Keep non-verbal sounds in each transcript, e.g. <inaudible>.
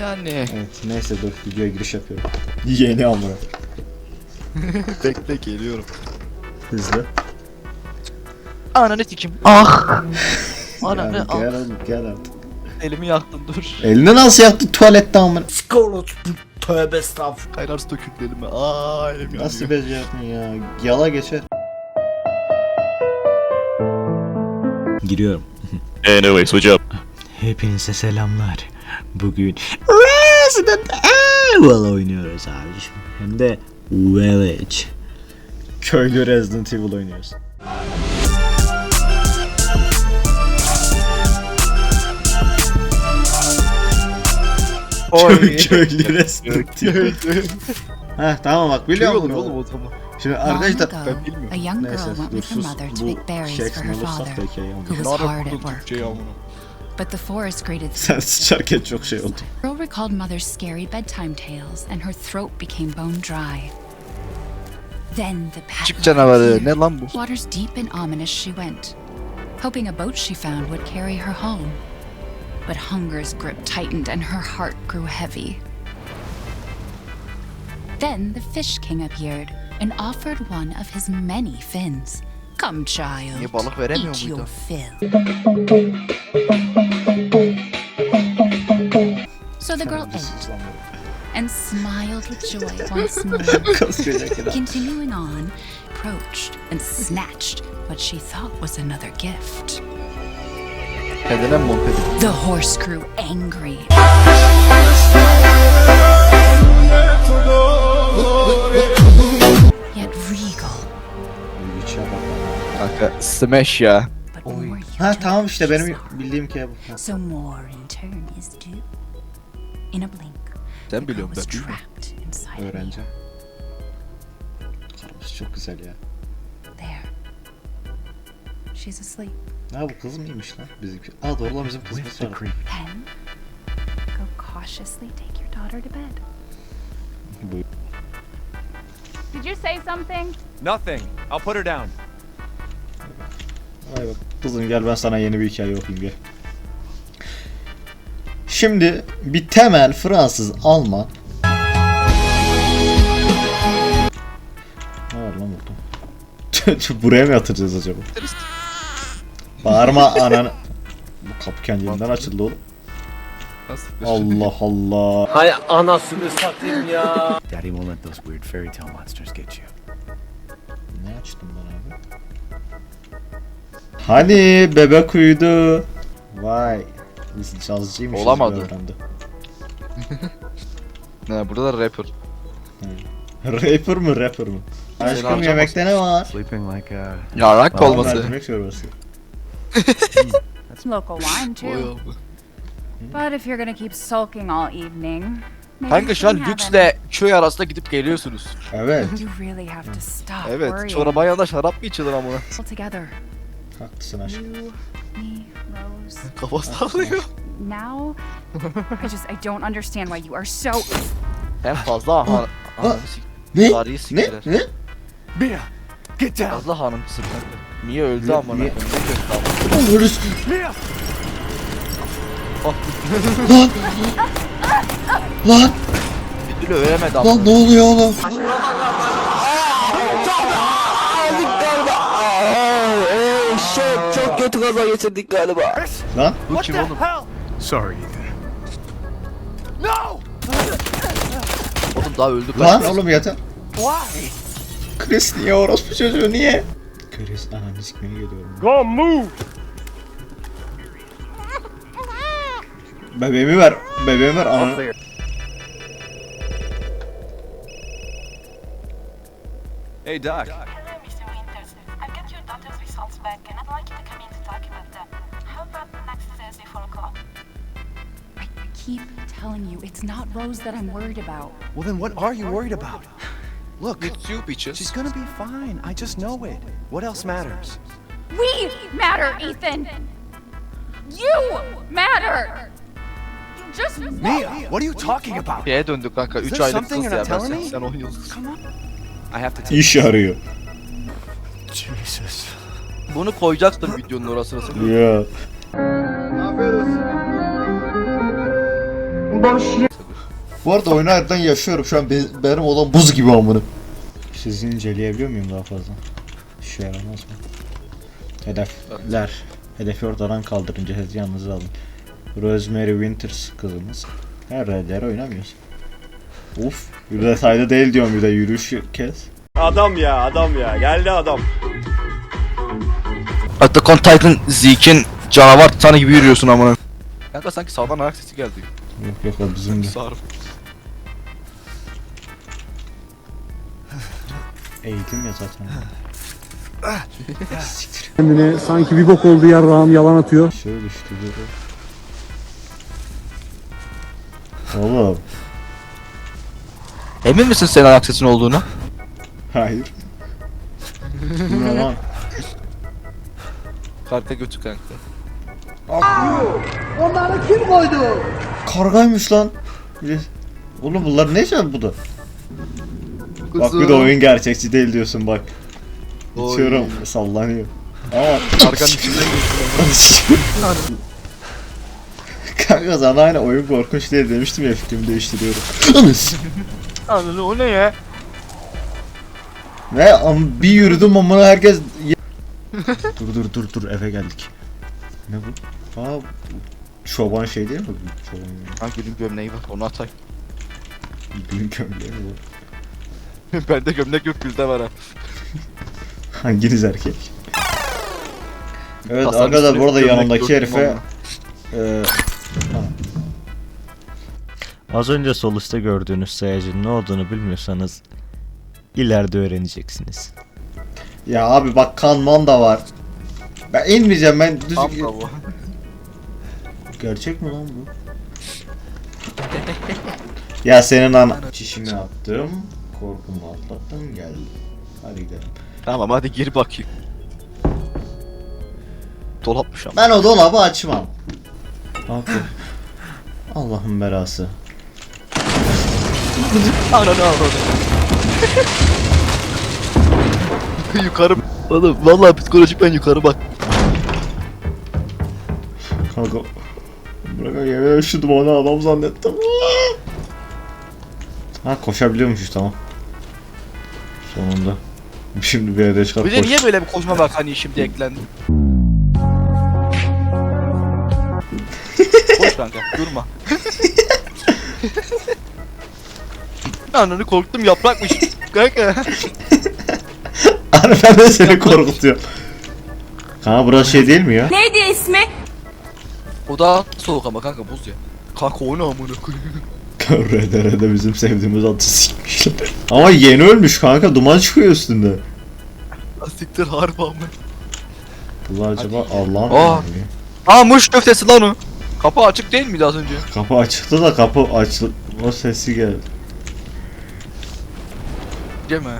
Yani. Evet neyse dur videoya giriş yapıyorum. <laughs> Yeni amına. <laughs> Bekle geliyorum. Hızlı. Ananı sikim. Ah. <laughs> Ananı Yani ah. gel oğlum gel artık. Elimi yaktın dur. Elini nasıl yaktın tuvalette amına? Tövbe estağfurullah. Kaynar su döküldü elime. Aa elim yanıyor. Nasıl becerdin ya? Yala geçer. Giriyorum. Anyways, up? Hepinize selamlar. Bugün Resident Evil oynuyoruz abiciğim. Hem de Village. Köylü Resident Evil oynuyoruz. Oy. Köylü Resident Evil. Heh tamam bak biliyor Köy musun? olur oğlum o zaman. Şimdi arkadaşlar ben bilmiyorum. Neyse dur sus bu şey her olursak da hikaye was Ne ara work. Türkçeyi amına. But the forest greeted Sen sıçarken çok. The girl recalled mother's scary bedtime tales, and her throat became bone dry. Then the path Çık canavarı. Ne lan bu? Waters deep and ominous she went, hoping a boat she found would carry her home. But hunger's grip tightened and her heart grew heavy. Then the Fish King appeared and offered one of his many fins. Come, child. Niye balık veremiyor Eat muydu? your fill. So the girl ate and smiled with joy <laughs> once more. Continuing on, approached and snatched what she thought was another gift. Kendine mi monte edin? The horse grew angry. Kanka smash ya. Oy. Ha tamam işte benim bildiğim ki bu. So more in turn is due. In a blink, the Sen biliyorum ben me. Öğrenci. Karmış çok güzel ya. There. She's asleep. Ha bu kız mıymış lan bizimki? Aa doğru lan bizim kızımız var. Then, go cautiously take your daughter to bed. Did you say something? Nothing. I'll put her down. Ay bak kızım gel ben sana yeni bir hikaye okuyayım gel. Şimdi bir temel Fransız Alman Ne var lan burada? <laughs> Buraya mı yatıracağız acaba? Bağırma ananı. Bu kapı kendiliğinden açıldı oğlum. Allah Allah. Daddy won't let those weird fairy tale monsters get you. Ne açtım ben abi? Hani bebek uyudu. Vay. Biz cazcıymışız Olamadı. öğrendi. <laughs> Ne burada da rapper. <laughs> Rapper mı rapper mı? Aşkım yemekte ne var? Sleeping like a. Ya rak Aa, olması. Mercimek çorbası. <laughs> Local wine too. But if you're gonna keep sulking all evening, maybe Kanka you şu an lüksle köy arasında gidip geliyorsunuz. Evet. any. You really have to stop Evet. Çorabın yanında şarap mı içilir amına? Haklısın aşkım. You, me, Rose. <laughs> Kafası sallıyor. Now, I just I don't understand why you are so. En fazla ha hanım sik. Ne? Tarihi Ne? siktiler. Ne? Mia, get down. Fazla hanım sıkıntı. Mia öldü Mia- amına. Mia- koyayım. Ne amına. Oluruz. Mia. Lan Bir türlü ölemedi lan amına. ne oluyor oğlum? Çok kötü kaza geçirdik galiba. Lan Bu What kim the oğlum? hell? Sorry, Ethan. No! Oğlum daha öldü lan oğlum yeter. Why? Chris niye orospu çocuğu niye? Chris ananı sikmeye geliyorum. Go move. Bebeğimi ver. Bebeğimi ver ananı. Hey, Doc. Telling you, it's not Rose that I'm worried about. Well, then what are you worried about? Look, It's you bitches. she's gonna be fine. I just know it. What else matters? We matter, Ethan. You matter. Just Mia, what are you talking about? Şeye döndük kanka. 3 there aylık something kız you're ya. not Ben telling sen, me? sen. Come on. I have to take İş arıyor. Jesus. Bunu koyacaktım videonun orasına. Ya. Bu arada oyunu harbiden yaşıyorum şu an be- benim olan buz gibi amına. Sizi inceleyebiliyor muyum daha fazla? İşe yaramaz mı? Hedefler. Hedefi ortadan kaldırınca siz yalnız alın. Rosemary Winters kızımız. Her RDR oynamıyoruz. Uf, bir detaylı değil diyorum bir de yürüyüş kes. Adam ya adam ya geldi adam. Attack on Titan Zeke'in canavar titanı gibi yürüyorsun amına. Kanka sanki sağdan ayak sesi geldi. Yok yok o bizim de. Sağır. Eğitim ya zaten. Kendine sanki bir bok oldu yarrağım yalan atıyor. Şöyle işte böyle. Oğlum. Emin misin senin ayak sesin olduğunu? Hayır. Bu ne lan? Karta götü kanka. Kargaymış lan. Oğlum bunlar ne can bu da? Bak bir de oyun gerçekçi değil diyorsun bak. Oy. İçiyorum sallanıyor. Ama Karganın <laughs> içinden geçiyor. kanka sana aynı oyun korkunç değil demiştim ya fikrimi değiştiriyorum. Anladın o ne ya? ne ama bir yürüdüm amına herkes <laughs> Dur dur dur dur eve geldik. Ne bu? Aa bu çoban şey değil mi? bu? Çoban Hangi gömleği var onu atayım. gün gömleği mi bu? <laughs> Bende gömlek yok bizde var ha. <laughs> Hanginiz erkek? Evet Hasan arkadaşlar üstüne bu arada gömlek yanımdaki gördüm herife eee Az önce sol üstte gördüğünüz sayacın ne olduğunu bilmiyorsanız ileride öğreneceksiniz. Ya abi bak kanman da var. Ben inmeyeceğim ben düz. <laughs> Gerçek mi lan bu? ya senin ana çişimi attım. Korkumu atlattım geldim. Hadi gidelim. Tamam hadi gir bakayım. Dolapmış ama. Ben o dolabı açmam. Aferin. Allah'ın belası. Ananı avradı. <laughs> yukarı. Oğlum vallahi psikolojik ben yukarı bak. Kanka. Bırak ederim şu dumanı adam zannettim. Ha koşabiliyormuşuz tamam. Sonunda. Şimdi bir yere çıkar Bir de koş. niye böyle bir koşma bak hani şimdi eklendi. Koş kanka durma. Ananı korktum yaprakmış. Kanka. Abi ben de seni korkutuyorum. Kanka burası şey değil mi ya? Neydi ismi? O daha soğuk ama kanka buz ya. Kanka o ne amına koyayım. RDR'de bizim sevdiğimiz atı sikmişler. Ama yeni ölmüş kanka duman çıkıyor üstünde. Siktir harbi ama. Bu acaba Allah'ın Aa. emri. Aa muş köftesi lan o. Kapı açık değil miydi az önce? Kapı açıktı da kapı açtı. O sesi geldi. Değil mi?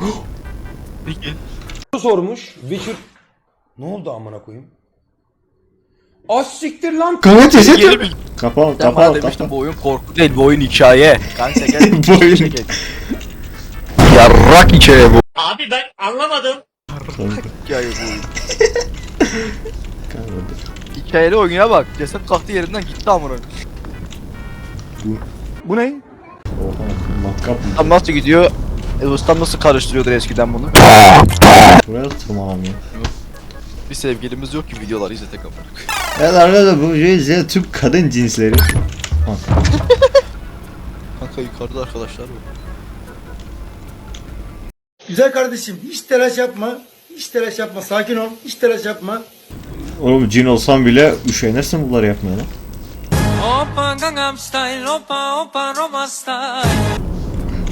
<gasps> Peki. sormuş. Witcher... Ne oldu amına koyayım? Az siktir lan. Kanka ceset yok. Kapa Ben bana kapa demiştim kapa. bu oyun korku değil bu oyun hikaye. Kanka <laughs> gel. Bu oyun- Yarrak hikaye bu. Kanka. Hikaye bu oyun. <laughs> Kanka. Hikayeli oyuna bak. Ceset kalktı yerinden gitti amına. Bu ne? Oha matkap mı? Tam nasıl gidiyor? E, ustam nasıl karıştırıyordur eskiden bunu? Buraya tırmanamıyor. Bir sevgilimiz yok ki videoları izletek amına. Evet arkadaşlar bu şey tüm kadın cinsleri. Kanka yukarıda arkadaşlar var. Güzel kardeşim hiç telaş yapma. Hiç telaş yapma. Sakin ol. Hiç telaş yapma. Oğlum cin olsam bile üşenirsin bunları yapmaya lan.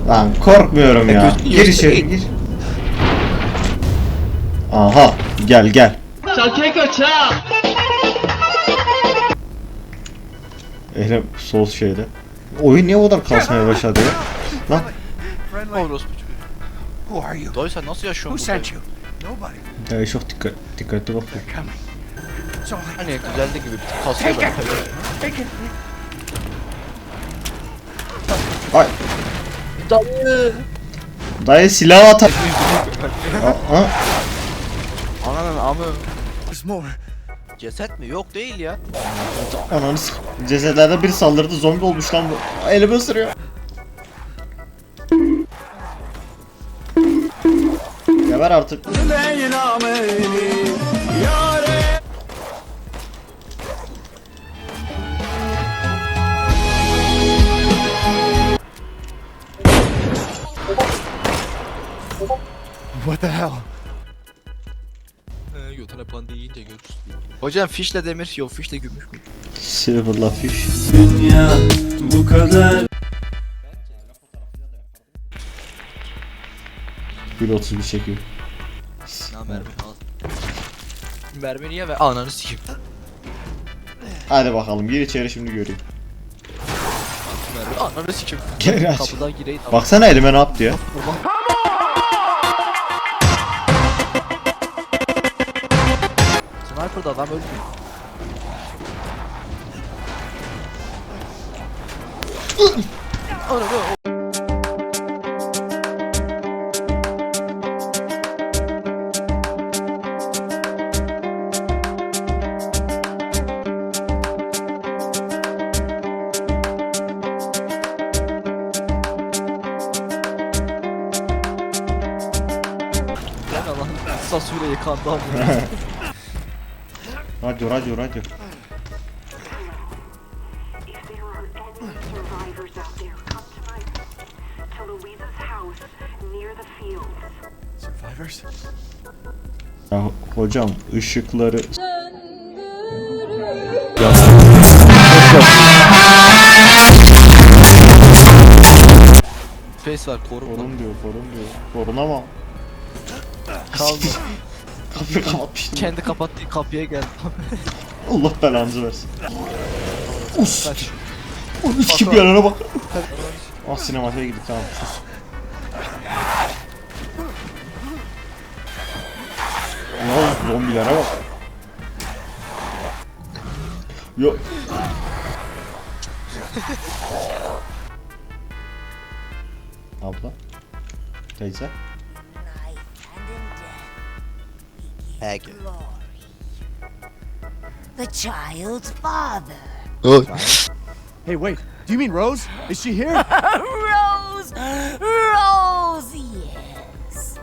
Lan korkmuyorum ya. Gir içeri gir. Aha gel gel. Elim sol şeyde. Oyun niye o kadar kasmaya başladı ya? Lan Orospu. Who are you? Dayı sen nasıl yaşıyorsun Who sent you? Nobody. ya çok dikkat dikkatli bak. Hani güzeldi gibi bir tık kasıyor ben. Ay Dayı. dayı silah at. Aa, Ananın amı. More. Ceset mi? Yok değil ya. Ananı s- Cesetlerden biri saldırdı zombi olmuş lan bu. Elimi ısırıyor. Geber artık. Hocam fişle demir yok fişle gümüş mü? Silverla fish. Bir otuz bir çekiyor. Ya mermi al. Mermi niye ve ananı sikeyim. Hadi bakalım gir içeri şimdi göreyim. Mermi ananı sikeyim. Geri aç. Kapıdan gireyim. Baksana elime ne yaptı ya. Sniper'da adam ölmüyor. Ananı <laughs> Sasuke yıkandı ama. <laughs> Radyo radyo radyo. If there are any survivors out there, come tonight to Louisa's house near the fields. Survivors? Ya hocam ışıkları Face var koru bunu. korun diyor korun diyor. Korunamam. Kaldı. <laughs> <laughs> Kapıyı kapatmıştım. Kendi kapattığı kapıya geldi. Allah belanızı versin. Us. Kaç. Onun kim yanına bak. Ah sinematiğe gittik tamam sus. Oldu zombilere bak. Yok. Abla. Teyze. Hege. The child's father. Hey, wait. Do you mean Rose? Is she here? <laughs> Rose! Rose, yes.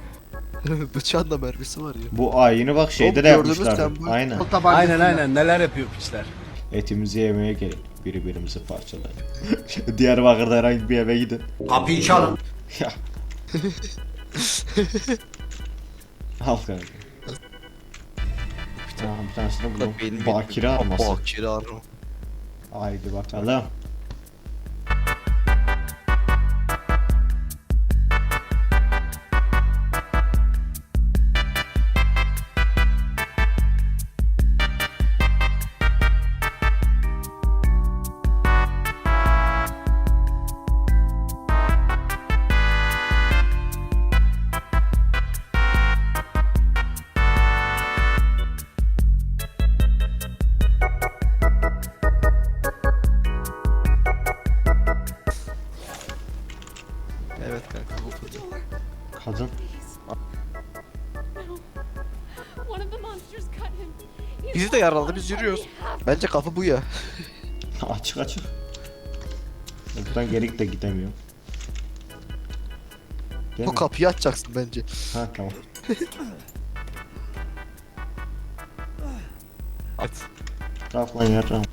<laughs> Bıçağın mermisi var ya. Bu ayini bak şeyde Oğlum de gördünüz sen bu- Aynen. Aynen aynen neler yapıyor piçler. Etimizi yemeye gelin. Birbirimizi parçalayın. <laughs> Diyarbakır'da herhangi bir eve gidin. Kapıyı çalın. Ya. Al kanka. Tane bir Bak benim- buldum. Bakire arması. Bakire arama. Haydi bakalım. Bizi de yaraladı biz yürüyoruz. Bence kapı bu ya. <laughs> açık açık. Ya Buradan geri de gidemiyorum. Değil Bu mi? kapıyı açacaksın bence. Ha tamam. Aç. Kalk lan yarram.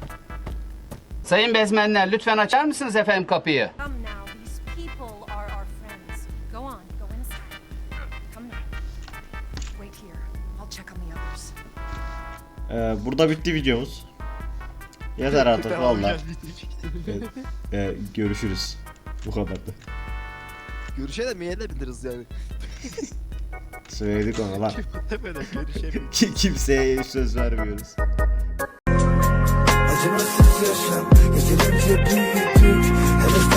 Sayın bezmenler lütfen açar mısınız efendim kapıyı? Come now, these people are our friends. Go on, go inside. Come now. Wait here. I'll check on the others. Ee, burada bitti videomuz. Yeter <laughs> artık valla. Evet, ee, görüşürüz. Bu kadardı. Görüşemeyebiliriz yani. <laughs> Söyledik ona lan. <laughs> Kimseye söz vermiyoruz. Acımasız yaşam büyüdük sen